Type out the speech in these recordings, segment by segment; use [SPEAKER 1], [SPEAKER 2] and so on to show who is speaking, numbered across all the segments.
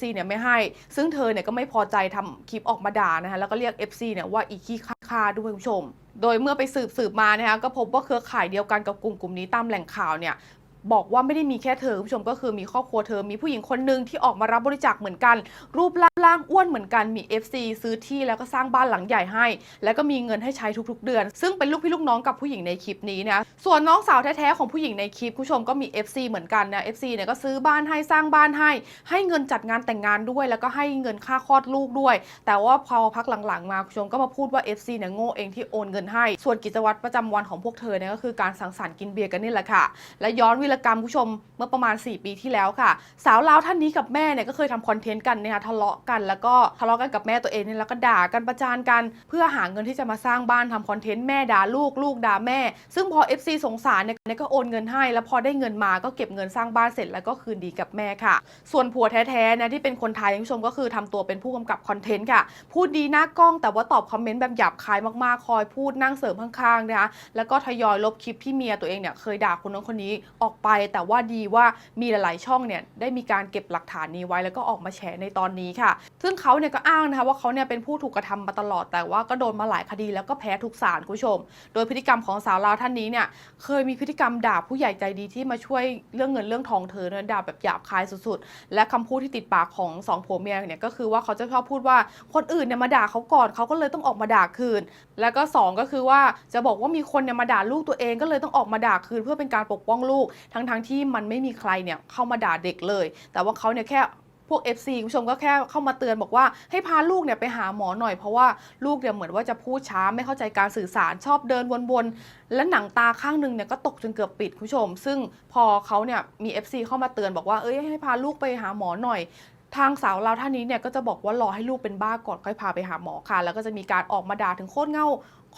[SPEAKER 1] FC เนี่ยไม่ให้ ซึ่งเธอเนี่ยก็ไม่พอใจทำคลิปออกมาด่านะคะแล้วก็เรียก FC เนี่ยว่าอีขี้ค่าด้วยคุณผู้ชม โดยเมื่อไปสืบสืบมานะคะก็พบว่าเครือข่ายเดียวกันกับกลุ่มกลุ่มนี้ตามแหล่งข่าวเนี่ยบอกว่าไม่ได้มีแค่เธอคุณผู้ชมก็คือมีครอบครัวเธอมีผู้หญิงคนหนึ่งที่ออกมารับบริจาคเหมือนกันรูปร่าง ล่างอ้วนเหมือนกันมี FC ซื้อที่แล้วก็สร้างบ้านหลังใหญ่ให้ แล้วก็มีเงินให้ใช้ทุกๆ เดือน ซึ่งเป็นลูกพี่ลูกน้องกับผู้หญิงในคลิปนี้นะส่วนน้องสาวแท้ๆของผู้หญิงในคลิปคุณผู้ชมก็มี FC เหมือนกันนะ FC เนี่ยก็ซื้อบ้านให้สร้างบ้านให้ ให้เงินจัดงานแต่งงานด้วย แล้วก็ให้เงินค่าคลอดลูกด้วย แต่ว่าพอพักหลังๆมาคุณผู้ชมก็มาพูดว่า FC เนี่ยโง่เองที่โอนเงินให้ ส่วนกิจวัตรประจำวันของพวกเธอเนี่ยก็คือการสังสรรค์กินเบียร์กันนี่แหละค่ะ และย้อนวีรกรรมผู้ชมเมื่อประมาณ 4 ปีที่แล้วค่ะ สาวลาวท่านนี้กับแม่เนี่ยก็เคยทำคอนเทนต์กันนะคะทะเลาะกัน แล้วก็ทะเลาะกันกับแม่ตัวเองเนี่ยแล้วก็ด่ากันประจานกัน เพื่อหาเงินที่จะมาสร้างบ้านทำคอนเทนต์แม่ด่าลูกลูกด่าแม่ ซึ่งพอ FC สงสารเนี่ยก็โอนเงินให้ แล้วพอได้เงินมาก็เก็บเงินสร้างบ้านเสร็จแล้วก็คืนดีกับแม่ค่ะ ส่วนผัวแท้ๆนะที่เป็นคนไทยคุณผู้ชมก็คือทำตัวเป็นผู้กำกับคอนเทนต์ค่ะ พูดดีหน้ากล้องแต่ว่าตอบคอมเมนต์แบบหยาบคายมากๆ คอยพูดนั่งเสริมข้างๆนะคะแล้วก็ทยอยลบคลิปที่เมียตัวเองเนี่ยเคยด่าคนนั้นคนนี้ออกไป แต่ว่าดีว่ามีหลายๆช่องเนี่ยได้มีการเก็บหลักฐานนี้ไว้แล้วก็ออกมาแฉในตอนนี้ค่ะซึ่งเขาเนี่ยก็อ้างนะคะว่าเขาเนี่ยเป็นผู้ถูกกระทำมาตลอดแต่ว่าก็โดนมาหลายคดีแล้วก็แพ้ทุกศาลคุณผู้ชม โดยพฤติกรรมของสาวลาวท่านนี้เนี่ยเคยมีพฤติกรรมด่าผู้ใหญ่ใจดีที่มาช่วยเรื่องเงินเรื่องทองเธอเนี่ยด่าแบบหยาบคายสุดๆ และคำพูดที่ติดปากของสองผัวเมียเนี่ยก็คือว่าเขาจะชอบพูดว่าคนอื่นเนี่ยมาด่าเขาก่อนเขาก็เลยต้องออกมาด่าคืน แล้วก็สองก็คือว่าจะบอกว่ามีคนเนี่ยมาด่าลูกตัวเองก็เลยต้องออกมาด่าคืนเพื่อเป็นการปกป้องลูก ทั้งๆที่มันไม่มีใครเนี่ยเข้ามาด่าเด็กเลย แต่ว่าเขาเนี่ยแค่ พวก FC คุณผู้ชมก็แค่เข้ามาเตือนบอกว่าให้พาลูกเนี่ยไปหาหมอหน่อยเพราะว่าลูกเนี่ยเหมือนว่าจะพูดช้าไม่เข้าใจการสื่อสารชอบเดินวนๆ และหนังตาข้างหนึงเนี่ยก็ตกจนเกือบปิดคุณผู้ชม ซึ่งพอเขาเนี่ยมี FC เข้ามาเตือนบอกว่าเอ้ยให้พาลูกไปหาหมอหน่อยทางสาวเราวท่านนี้เนี่ยก็จะบอกว่ารอให้ลูกเป็นบ้าก่อนค่อยพาไปหาหมอค่ะ แล้วก็จะมีการออกมาด่าถึงโคตรเง่า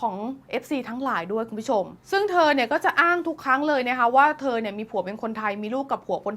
[SPEAKER 1] ของ FC ทั้งหลายด้วยคุณผู้ชม ซึ่งเธอเนี่ยก็จะอ้างทุกครั้งเลยนะคะว่าเธอเนี่ยมีผัวเป็นคนไทยมีลูกกับผัวคน